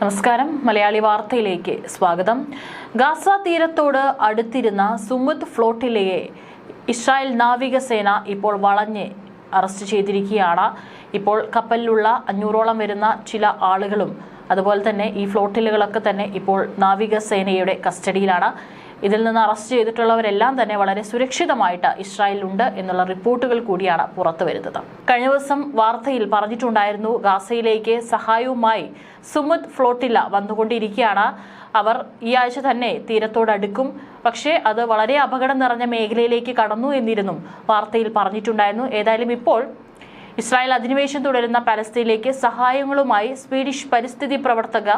നമസ്കാരം. മലയാളി വാർത്തയിലേക്ക് സ്വാഗതം. ഗാസ തീരത്തോട് അടുത്തിരുന്ന സുമുദ് ഫ്ലോട്ടിലയെ ഇസ്രായേൽ നാവികസേന ഇപ്പോൾ വളഞ്ഞ് അറസ്റ്റ് ചെയ്തിരിക്കുകയാണ്. ഇപ്പോൾ കപ്പലിലുള്ള അഞ്ഞൂറോളം വരുന്ന ചില ആളുകളും അതുപോലെ തന്നെ ഈ ഫ്ലോട്ടിലുകളൊക്കെ തന്നെ ഇപ്പോൾ നാവികസേനയുടെ കസ്റ്റഡിയിലാണ്. ഇതിൽ നിന്ന് അറസ്റ്റ് ചെയ്തിട്ടുള്ളവരെല്ലാം തന്നെ വളരെ സുരക്ഷിതമായിട്ട് ഇസ്രായേലിലുണ്ട് എന്നുള്ള റിപ്പോർട്ടുകൾ കൂടിയാണ് പുറത്തു വരുന്നത്. കഴിഞ്ഞ ദിവസം വാർത്തയിൽ പറഞ്ഞിട്ടുണ്ടായിരുന്നു ഗാസയിലേക്ക് സഹായവുമായി സുമത് ഫ്ലോട്ടില്ല വന്നുകൊണ്ടിരിക്കുകയാണ്. അവർ ഈ ആഴ്ച തന്നെ തീരത്തോടടുക്കും പക്ഷേ അത് വളരെ അപകടം നിറഞ്ഞ മേഖലയിലേക്ക് കടന്നു എന്നിരുന്നും വാർത്തയിൽ പറഞ്ഞിട്ടുണ്ടായിരുന്നു. ഏതായാലും ഇപ്പോൾ ഇസ്രായേൽ അധിനിവേശം തുടരുന്ന പലസ്തീനിലേക്ക് സഹായങ്ങളുമായി സ്വീഡിഷ് പരിസ്ഥിതി പ്രവർത്തക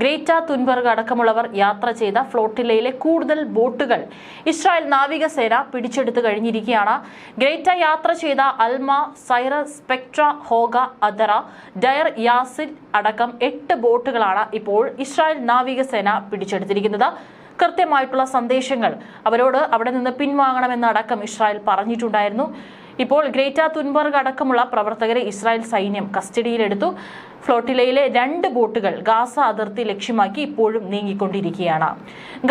ഗ്രേറ്റ തുൻബർഗ് അടക്കമുള്ളവർ യാത്ര ചെയ്ത ഫ്ലോട്ടിലയിലെ കൂടുതൽ ബോട്ടുകൾ ഇസ്രായേൽ നാവികസേന പിടിച്ചെടുത്തു കഴിഞ്ഞിരിക്കുകയാണ്. ഗ്രേറ്റ യാത്ര ചെയ്ത Alma Saira Spectre ഹോഗ Adara Deir Yassin അടക്കം എട്ട് ബോട്ടുകളാണ് ഇപ്പോൾ ഇസ്രായേൽ നാവികസേന പിടിച്ചെടുത്തിരിക്കുന്നത്. കൃത്യമായിട്ടുള്ള സന്ദേശങ്ങൾ അവരോട് അവിടെ നിന്ന് പിൻവാങ്ങണമെന്നടക്കം ഇസ്രായേൽ പറഞ്ഞിട്ടുണ്ടായിരുന്നു. ഇപ്പോൾ ഗ്രേറ്റ തുൻബർഗ് അടക്കമുള്ള പ്രവർത്തകരെ ഇസ്രായേൽ സൈന്യം കസ്റ്റഡിയിലെടുത്തു. ഫ്ലോട്ടിലയിലെ രണ്ട് ബോട്ടുകൾ ഗാസ അതിർത്തി ലക്ഷ്യമാക്കി ഇപ്പോഴും നീങ്ങിക്കൊണ്ടിരിക്കുകയാണ്.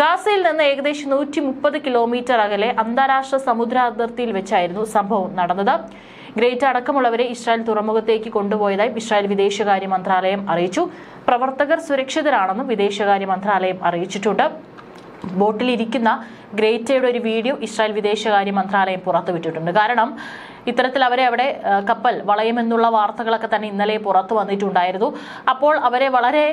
ഗാസയിൽ നിന്ന് ഏകദേശം നൂറ്റി മുപ്പത് കിലോമീറ്റർ അകലെ അന്താരാഷ്ട്ര സമുദ്ര അതിർത്തിയിൽ വെച്ചായിരുന്നു സംഭവം നടന്നത്. ഗ്രേറ്റ് അടക്കമുള്ളവരെ ഇസ്രായേൽ തുറമുഖത്തേക്ക് കൊണ്ടുപോയതായി ഇസ്രായേൽ വിദേശകാര്യ മന്ത്രാലയം അറിയിച്ചു. പ്രവർത്തകർ സുരക്ഷിതരാണെന്നും വിദേശകാര്യ മന്ത്രാലയം അറിയിച്ചിട്ടുണ്ട്. ബോട്ടിലിരിക്കുന്ന ഗ്രേറ്റയുടെ ഒരു വീഡിയോ ഇസ്രായേൽ വിദേശകാര്യ മന്ത്രാലയം പുറത്തുവിട്ടിട്ടുണ്ട്. കാരണം ഇത്തരത്തിൽ അവരെ അവിടെ കപ്പൽ വളയുമെന്നുള്ള വാർത്തകളൊക്കെ തന്നെ ഇന്നലെ പുറത്തു വന്നിട്ടുണ്ടായിരുന്നു. അപ്പോൾ അവരെ വളരെ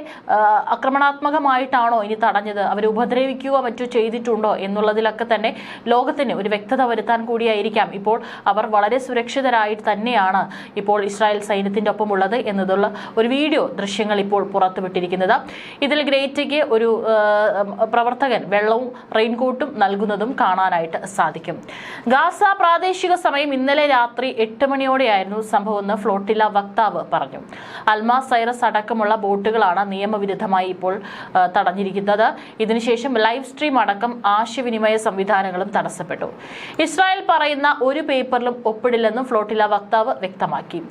ആക്രമണാത്മകമായിട്ടാണോ ഇനി തടഞ്ഞത്? അവരെ ഉപദ്രവിക്കുകയോ മറ്റു ചെയ്തിട്ടുണ്ടോ എന്നുള്ളതിലൊക്കെ തന്നെ ലോകത്തിന് ഒരു വ്യക്തത വരുത്താൻ കൂടിയായിരിക്കാം. ഇപ്പോൾ അവർ വളരെ സുരക്ഷിതരായിട്ട് തന്നെയാണ് ഇപ്പോൾ ഇസ്രായേൽ സൈന്യത്തിന്റെ ഒപ്പമുള്ളത് എന്നതുള്ള ഒരു വീഡിയോ ദൃശ്യങ്ങൾ ഇപ്പോൾ പുറത്തുവിട്ടിരിക്കുന്നത്. ഇതിൽ ഗ്രേറ്റയ്ക്ക് ഒരു പ്രവർത്തകൻ വെള്ളവും റെയിൻകോട്ടും നൽകുന്നതും കാണാനായിട്ട് സാധിക്കും. ഗാസ പ്രാദേശിക സമയം ഇന്നലെ രാത്രി എട്ട് മണിയോടെയായിരുന്നു സംഭവമെന്ന് ഫ്ലോട്ടില വക്താവ് പറഞ്ഞു. അൽമാ സൈറസ് അടക്കമുള്ള ബോട്ടുകളാണ് നിയമവിരുദ്ധമായി ഇപ്പോൾ തടഞ്ഞിരിക്കുന്നത്. ഇതിനുശേഷം ലൈവ് സ്ട്രീം അടക്കം ആശയവിനിമയ സംവിധാനങ്ങളും തടസ്സപ്പെട്ടു. ഇസ്രായേൽ പറയുന്ന ഒരു പേപ്പറിലും ഒപ്പിടില്ലെന്നും ഫ്ലോട്ടില വക്താവ് വ്യക്തമാക്കി.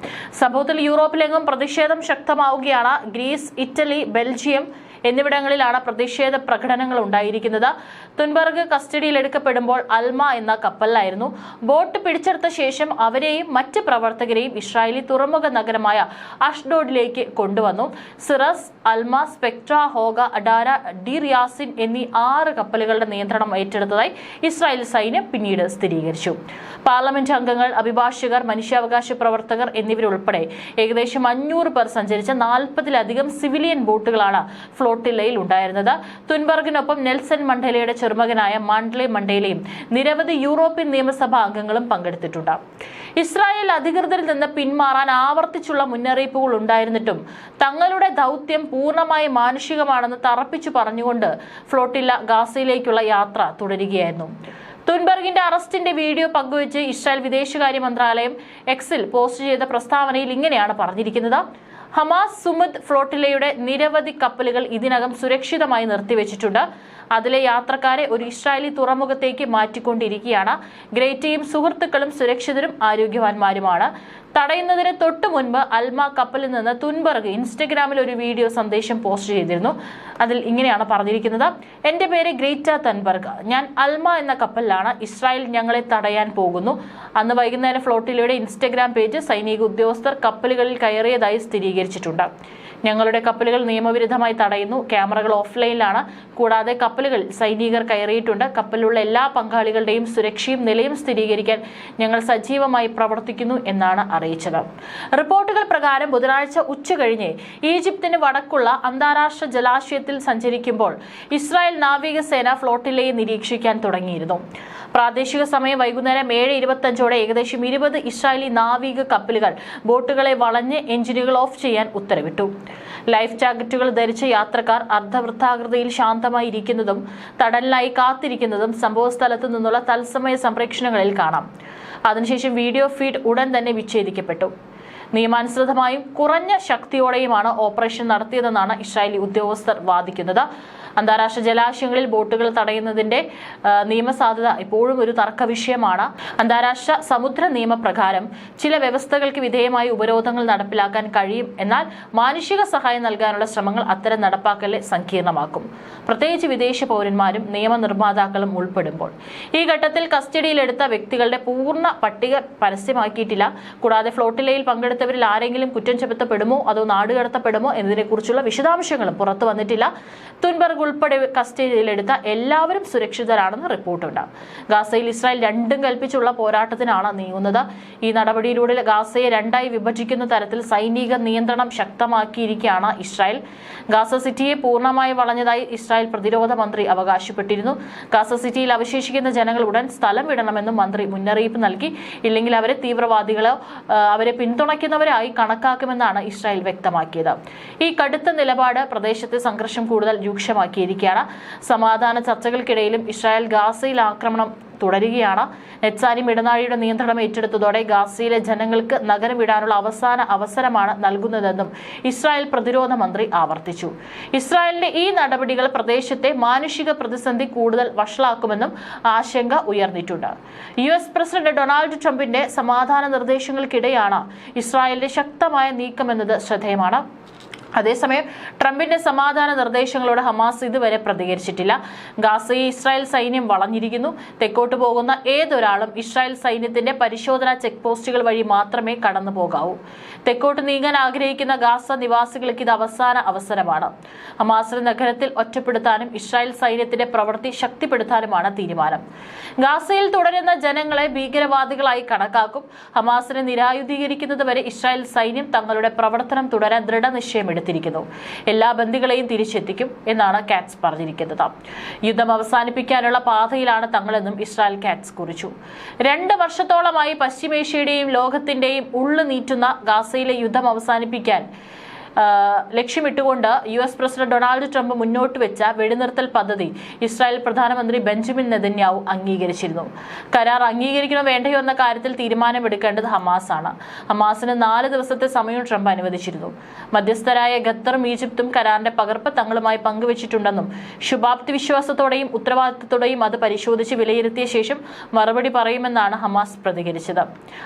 സംഭവത്തിൽ യൂറോപ്പിലെങ്ങും പ്രതിഷേധം ശക്തമാവുകയാണ്. ഗ്രീസ് ഇറ്റലി ബെൽജിയം എന്നിവിടങ്ങളിലാണ് പ്രതിഷേധ പ്രകടനങ്ങൾ ഉണ്ടായിരിക്കുന്നത്. തുൻബർഗ് കസ്റ്റഡിയിലെടുക്കപ്പെടുമ്പോൾ അൽമ എന്ന കപ്പലിലായിരുന്നു. ബോട്ട് പിടിച്ചെടുത്ത ശേഷം അവരെയും മറ്റ് പ്രവർത്തകരെയും ഇസ്രായേലി തുറമുഖ നഗരമായ അഷ്ഡോഡിലേക്ക് കൊണ്ടുവന്നു. Sirius Alma Spectre ഹോഗ Adara D റിയാസിൻ എന്നീ ആറ് കപ്പലുകളുടെ നിയന്ത്രണം ഏറ്റെടുത്തതായി ഇസ്രായേൽ സൈന്യം പിന്നീട് സ്ഥിരീകരിച്ചു. പാർലമെന്റ് അംഗങ്ങൾ അഭിഭാഷകർ മനുഷ്യാവകാശ പ്രവർത്തകർ എന്നിവരുൾപ്പെടെ ഏകദേശം അഞ്ഞൂറ് പേർ സഞ്ചരിച്ച നാൽപ്പതിലധികം സിവിലിയൻ ബോട്ടുകളാണ് ഫ്ലോട്ടില്ലയിൽ ഉണ്ടായിരുന്നത്. തുൻബർഗിനൊപ്പം നെൽസൺ മണ്ടേലയുടെ ചെറുമകനായ മാണ്ഡ്ലെ മണ്ടേലയും നിരവധി യൂറോപ്യൻ നിയമസഭാ അംഗങ്ങളും പങ്കെടുത്തിട്ടുണ്ട്. ഇസ്രായേൽ അധികൃതരിൽ നിന്ന് പിന്മാറാൻ ആവർത്തിച്ചുള്ള മുന്നറിയിപ്പുകൾ ഉണ്ടായിരുന്നിട്ടും തങ്ങളുടെ ദൗത്യം പൂർണമായി മാനുഷികമാണെന്ന് തറപ്പിച്ചു പറഞ്ഞുകൊണ്ട് ഫ്ലോട്ടില്ല ഗാസയിലേക്കുള്ള യാത്ര തുടരുകയായിരുന്നു. തുൻബർഗിന്റെ അറസ്റ്റിന്റെ വീഡിയോ പങ്കുവച്ച് ഇസ്രായേൽ വിദേശകാര്യ മന്ത്രാലയം എക്സിൽ പോസ്റ്റ് ചെയ്ത പ്രസ്താവനയിൽ ഇങ്ങനെയാണ് പറഞ്ഞിരിക്കുന്നത്. ഹമാസ് സുമുദ് ഫ്ലോട്ടിലയുടെ നിരവധി കപ്പലുകൾ ഇതിനകം സുരക്ഷിതമായി നിർത്തിവെച്ചിട്ടുണ്ട്. അതിലെ യാത്രക്കാരെ ഒരു ഇസ്രായേലി തുറമുഖത്തേക്ക് മാറ്റിക്കൊണ്ടിരിക്കുകയാണ്. ഗ്രേറ്റയും സുഹൃത്തുക്കളും സുരക്ഷിതരും ആരോഗ്യവാന്മാരുമാണ്. തടയുന്നതിന് തൊട്ടു മുൻപ് അൽമ കപ്പലിൽ നിന്ന് തുൻബർഗ് ഇൻസ്റ്റഗ്രാമിൽ ഒരു വീഡിയോ സന്ദേശം പോസ്റ്റ് ചെയ്തിരുന്നു. അതിൽ ഇങ്ങനെയാണ് പറഞ്ഞിരിക്കുന്നത്. എന്റെ പേര് ഗ്രേറ്റ തൻബർഗ്. ഞാൻ അൽമ എന്ന കപ്പലിലാണ് ഇസ്രായേൽ ഞങ്ങളെ തടയാൻ പോകുന്നു. അന്ന് വൈകുന്നേരം ഫ്ലോട്ടിലയുടെ ഇൻസ്റ്റഗ്രാം പേജ് സൈനിക ഉദ്യോഗസ്ഥർ കപ്പലുകളിൽ കയറിയതായി സ്ഥിരീകരിച്ചിട്ടുണ്ട് ഞങ്ങളുടെ കപ്പലുകൾ നിയമവിരുദ്ധമായി തടയുന്നു. ക്യാമറകൾ ഓഫ്ലൈനിലാണ്. കൂടാതെ കപ്പലുകൾ സൈനികർ കയറിയിട്ടുണ്ട്. കപ്പലിലുള്ള എല്ലാ പങ്കാളികളുടെയും സുരക്ഷയും നിലയും സ്ഥിരീകരിക്കാൻ ഞങ്ങൾ സജീവമായി പ്രവർത്തിക്കുന്നു എന്നാണ് അറിയിച്ചത്. റിപ്പോർട്ടുകൾ പ്രകാരം ബുധനാഴ്ച ഉച്ചകഴിഞ്ഞ് ഈജിപ്തിന് വടക്കുള്ള അന്താരാഷ്ട്ര ജലാശയത്തിൽ സഞ്ചരിക്കുമ്പോൾ ഇസ്രായേൽ നാവികസേന ഫ്ലോട്ടിലയെ നിരീക്ഷിക്കാൻ തുടങ്ങിയിരുന്നു. പ്രാദേശിക സമയം വൈകുന്നേരം ഏഴ് ഇരുപത്തഞ്ചോടെ ഏകദേശം ഇരുപത് ഇസ്രായേലി നാവിക കപ്പലുകൾ ബോട്ടുകളെ വളഞ്ഞ് എഞ്ചിനുകൾ ഓഫ് ചെയ്യാൻ ഉത്തരവിട്ടു. ലൈഫ് ജാക്കറ്റുകൾ ധരിച്ച യാത്രക്കാർ അർദ്ധവൃത്താകൃതിയിൽ ശാന്തമായി ഇരിക്കുന്നതും തടലിനായി കാത്തിരിക്കുന്നതും സംഭവസ്ഥലത്തു നിന്നുള്ള തത്സമയ സംപ്രേക്ഷണങ്ങളിൽ കാണാം. അതിനുശേഷം വീഡിയോ ഫീഡ് ഉടൻ തന്നെ വിച്ഛേദിക്കപ്പെട്ടു. നിയമാനുസൃതമായും കുറഞ്ഞ ശക്തിയോടെയുമാണ് ഓപ്പറേഷൻ നടത്തിയതെന്നാണ് ഇസ്രായേലി ഉദ്യോഗസ്ഥർ വാദിക്കുന്നത്. അന്താരാഷ്ട്ര ജലാശയങ്ങളിൽ ബോട്ടുകൾ തടയുന്നതിന്റെ നിയമസാധുത ഇപ്പോഴും ഒരു തർക്ക വിഷയമാണ്. അന്താരാഷ്ട്ര സമുദ്ര നിയമപ്രകാരം ചില വ്യവസ്ഥകൾക്ക് വിധേയമായി ഉപരോധങ്ങൾ നടപ്പിലാക്കാൻ കഴിയും. എന്നാൽ മാനുഷിക സഹായം നൽകാനുള്ള ശ്രമങ്ങൾ അത്തരം നടപ്പാക്കലെ സങ്കീർണമാക്കും. പ്രത്യേകിച്ച് വിദേശ പൗരന്മാരും നിയമനിർമ്മാതാക്കളും ഉൾപ്പെടുമ്പോൾ. ഈ ഘട്ടത്തിൽ കസ്റ്റഡിയിലെടുത്ത വ്യക്തികളുടെ പൂർണ പട്ടിക പരസ്യമാക്കിയിട്ടില്ല. കൂടാതെ ഫ്ലോട്ടിലയിൽ പങ്കെടുത്തവരിൽ ആരെങ്കിലും കുറ്റം ചുമത്തപ്പെടുമോ അതോ നാടുകടത്തപ്പെടുമോ എന്നതിനെക്കുറിച്ചുള്ള വിശദാംശങ്ങളും പുറത്തു വന്നിട്ടില്ല. തുൻബർഗ് ഉൾപ്പെടെ കസ്റ്റഡിയിലെടുത്ത എല്ലാവരും സുരക്ഷിതരാണെന്ന് റിപ്പോർട്ടുണ്ട്. ഗാസയിൽ ഇസ്രായേൽ രണ്ടും കൽപ്പിച്ചുള്ള പോരാട്ടത്തിനാണ് നീങ്ങുന്നത്. ഈ നടപടിയിലൂടെ ഗാസയെ രണ്ടായി വിഭജിക്കുന്ന തരത്തിൽ സൈനിക നിയന്ത്രണം ശക്തമാക്കിയിരിക്കുകയാണ് ഇസ്രായേൽ. ഗാസ സിറ്റിയെ പൂർണമായി വളഞ്ഞതായി ഇസ്രായേൽ പ്രതിരോധ മന്ത്രി അവകാശപ്പെട്ടിരുന്നു. ഗാസ സിറ്റിയിൽ അവശേഷിക്കുന്ന ജനങ്ങൾ ഉടൻ സ്ഥലം വിടണമെന്നും മന്ത്രി മുന്നറിയിപ്പ് നൽകി. ഇല്ലെങ്കിൽ അവരെ തീവ്രവാദികളോ അവരെ പിന്തുണയ്ക്കുന്നവരായി കണക്കാക്കുമെന്നാണ് ഇസ്രായേൽ വ്യക്തമാക്കിയത്. ഈ കടുത്ത നിലപാട് പ്രദേശത്തെ സംഘർഷം കൂടുതൽ രൂക്ഷമാക്കിയിരിക്കുകയാണ് സമാധാന ചർച്ചകൾക്കിടയിലും ഇസ്രായേൽ ഗാസയിൽ ആക്രമണം തുടരുകയാണ്. നെച്ചാരി ഇടനാഴിയുടെ നിയന്ത്രണം ഏറ്റെടുത്തതോടെ ഗാസയിലെ ജനങ്ങൾക്ക് നഗരം വിടാനുള്ള അവസാന അവസരമാണ് നൽകുന്നതെന്നും ഇസ്രായേൽ പ്രതിരോധ മന്ത്രി ആവർത്തിച്ചു. ഇസ്രായേലിന്റെ ഈ നടപടികൾ പ്രദേശത്തെ മാനുഷിക പ്രതിസന്ധി കൂടുതൽ വഷളാക്കുമെന്നും ആശങ്ക ഉയർന്നിട്ടുണ്ട്. യു എസ് പ്രസിഡന്റ് ഡൊണാൾഡ് ട്രംപിന്റെ സമാധാന നിർദ്ദേശങ്ങൾക്കിടെയാണ് ഇസ്രായേലിന്റെ ശക്തമായ നീക്കമെന്നത് ശ്രദ്ധേയമാണ്. അതേസമയം ട്രംപിന്റെ സമാധാന നിർദ്ദേശങ്ങളോട് ഹമാസ് ഇതുവരെ പ്രതികരിച്ചിട്ടില്ല. ഗാസയെ ഇസ്രായേൽ സൈന്യം വളഞ്ഞിരിക്കുന്നു. തെക്കോട്ട് പോകുന്ന ഏതൊരാളും ഇസ്രായേൽ സൈന്യത്തിന്റെ പരിശോധനാ ചെക്ക് പോസ്റ്റുകൾ വഴി മാത്രമേ കടന്നു പോകാവൂ. തെക്കോട്ട് നീങ്ങാൻ ആഗ്രഹിക്കുന്ന ഗാസ നിവാസികൾക്ക് ഇത് അവസാന അവസരമാണ്. ഹമാസിനെ നഗരത്തിൽ ഒറ്റപ്പെടുത്താനും ഇസ്രായേൽ സൈന്യത്തിന്റെ പ്രവൃത്തി ശക്തിപ്പെടുത്താനുമാണ് തീരുമാനം. ഗാസയിൽ തുടരുന്ന ജനങ്ങളെ ഭീകരവാദികളായി കണക്കാക്കും. ഹമാസിനെ നിരായുധീകരിക്കുന്നതുവരെ ഇസ്രായേൽ സൈന്യം തങ്ങളുടെ പ്രവർത്തനം തുടരാൻ ദൃഢനിശ്ചയം എടുത്തിരിക്കുന്നു എല്ലാ ബന്ദികളെയും തിരിച്ചെത്തിക്കും എന്നാണ് കാറ്റ്സ് പറഞ്ഞിരിക്കുന്നത്. യുദ്ധം അവസാനിപ്പിക്കാനുള്ള പാതയിലാണ് തങ്ങളെന്നും ഇസ്രായേൽ കാറ്റ്സ് കുറിച്ചു. രണ്ട് വർഷത്തോളമായി പശ്ചിമേഷ്യയുടെയും ലോകത്തിന്റെയും ഉള്ളു നീറ്റുന്ന ഗാസയിലെ യുദ്ധം അവസാനിപ്പിക്കാൻ ലക്ഷ്യമിട്ടുകൊണ്ട് U S president Donald Trump മുന്നോട്ട് വെച്ച വെടിനിർത്തൽ പദ്ധതി ഇസ്രായേൽ പ്രധാനമന്ത്രി ബെഞ്ചമിൻ നെതന്യാവു അംഗീകരിച്ചിരുന്നു. കരാർ അംഗീകരിക്കണോ വേണ്ടയോ എന്ന കാര്യത്തിൽ തീരുമാനമെടുക്കേണ്ടത് ഹമാസ് ആണ് ഹമാസിന് നാല് ദിവസത്തെ സമയം ട്രംപ് അനുവദിച്ചിരുന്നു. മധ്യസ്ഥരായ ഖത്തറും ഈജിപ്തും കരാറിന്റെ പകർപ്പ് തങ്ങളുമായി പങ്കുവച്ചിട്ടുണ്ടെന്നും ശുഭാപ്തി വിശ്വാസത്തോടെയും ഉത്തരവാദിത്തത്തോടെയും അത് പരിശോധിച്ച് വിലയിരുത്തിയ ശേഷം മറുപടി പറയുമെന്നാണ് ഹമാസ് പ്രതികരിച്ചത്.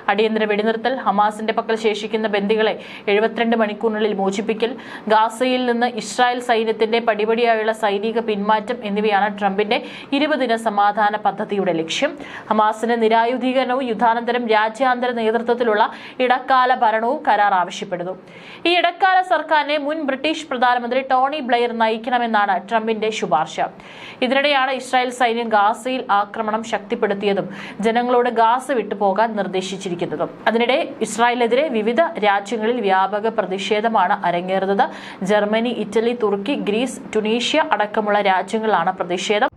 അടിയന്തര വെടിനിർത്തൽ ഹമാസിന്റെ പക്കൽ ശേഷിക്കുന്ന ബന്ദികളെ എഴുപത്തിരണ്ട് മണിക്കൂറിനുള്ളിൽ മോചിപ്പിക്കൽ ഗാസയിൽ നിന്ന് ഇസ്രായേൽ സൈന്യത്തിന്റെ പടിപടിയായുള്ള സൈനിക പിന്മാറ്റം എന്നിവയാണ് ട്രംപിന്റെ ഇരുപതിന സമാധാന പദ്ധതിയുടെ ലക്ഷ്യം. ഹമാസിന് നിരായുധീകരണവും യുദ്ധാനന്തരം രാജ്യാന്തര നേതൃത്വത്തിലുള്ള ഇടക്കാല ഭരണവും കരാർ ആവശ്യപ്പെടുന്നു. ഈ ഇടക്കാല സർക്കാരിനെ മുൻ ബ്രിട്ടീഷ് പ്രധാനമന്ത്രി ടോണി ബ്ലെയർ നയിക്കണമെന്നാണ് ട്രംപിന്റെ ശുപാർശ. ഇതിനിടെയാണ് ഇസ്രായേൽ സൈന്യം ഗാസയിൽ ആക്രമണം ശക്തിപ്പെടുത്തിയതും ജനങ്ങളോട് ഗാസ വിട്ടുപോകാൻ നിർദ്ദേശിച്ചിരിക്കുന്നതും. അതിനിടെ ഇസ്രായേലിനെതിരെ വിവിധ രാജ്യങ്ങളിൽ വ്യാപക പ്രതിഷേധമാണ് അരങ്ങേറുന്നത്. Germany Italy Turkey Greece Tunisia അടക്കമുള്ള രാജ്യങ്ങളാണ് പ്രതിഷേധം.